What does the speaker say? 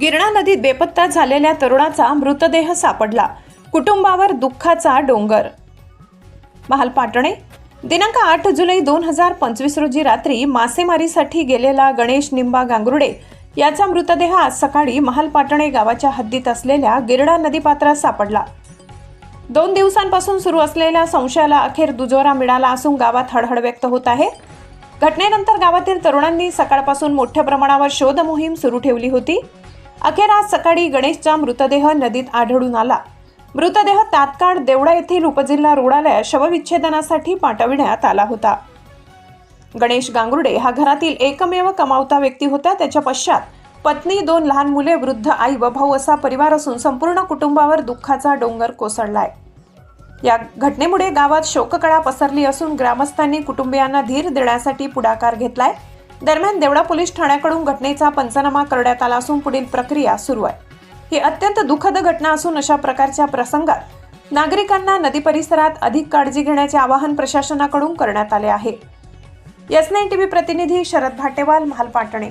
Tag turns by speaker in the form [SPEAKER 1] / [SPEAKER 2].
[SPEAKER 1] गिरणा नदीत बेपत्ता झालेल्या तरुणाचा मृतदेह सापडला. कुटुंबावर दुःखाचा डोंगर. महालपाटणे दिनांक आठ जुलै दोन हजार पंचवीस रोजी रात्री मासेमारीसाठी गेलेला गणेश निंबा गांगरुडे याचा मृतदेह आज सकाळी महालपाटणे गावाच्या हद्दीत असलेल्या गिरणा नदीपात्रात सापडला. दोन दिवसांपासून सुरू असलेल्या संशयाला अखेर दुजोरा मिळाला असून गावात हळहळ व्यक्त होत आहे. घटनेनंतर गावातील तरुणांनी सकाळपासून मोठ्या प्रमाणावर शोध मोहीम सुरू ठेवली होती. अखेर आज सकाळी गणेशचा मृतदेह नदीत आढळून आला. मृतदेह तात्काळ देवळा येथील उपजिल्हा रुग्णालयात शवविच्छेदनासाठी पाठविण्यात आला होता. गणेश गांगुर्डे हा घरातील एकमेव कमावता व्यक्ती होता. त्याच्या पश्चात पत्नी दोन लहान मुले वृद्ध आई व भाऊ असा परिवार असून संपूर्ण कुटुंबावर दुःखाचा डोंगर कोसळलाय. या घटनेमुळे गावात शोककळा पसरली असून ग्रामस्थांनी कुटुंबियांना धीर देण्यासाठी पुढाकार घेतलाय. दरम्यान देवळा पोलीस ठाण्याकडून घटनेचा पंचनामा करण्यात आला असून पुढील प्रक्रिया सुरू आहे. ही अत्यंत दुःखद घटना असून अशा प्रकारच्या प्रसंगात नागरिकांना नदी परिसरात अधिक काळजी घेण्याचे आवाहन प्रशासनाकडून करण्यात आले आहे. एस नाईन टीव्ही प्रतिनिधी शरद भाटेवाल महाल पाटणे.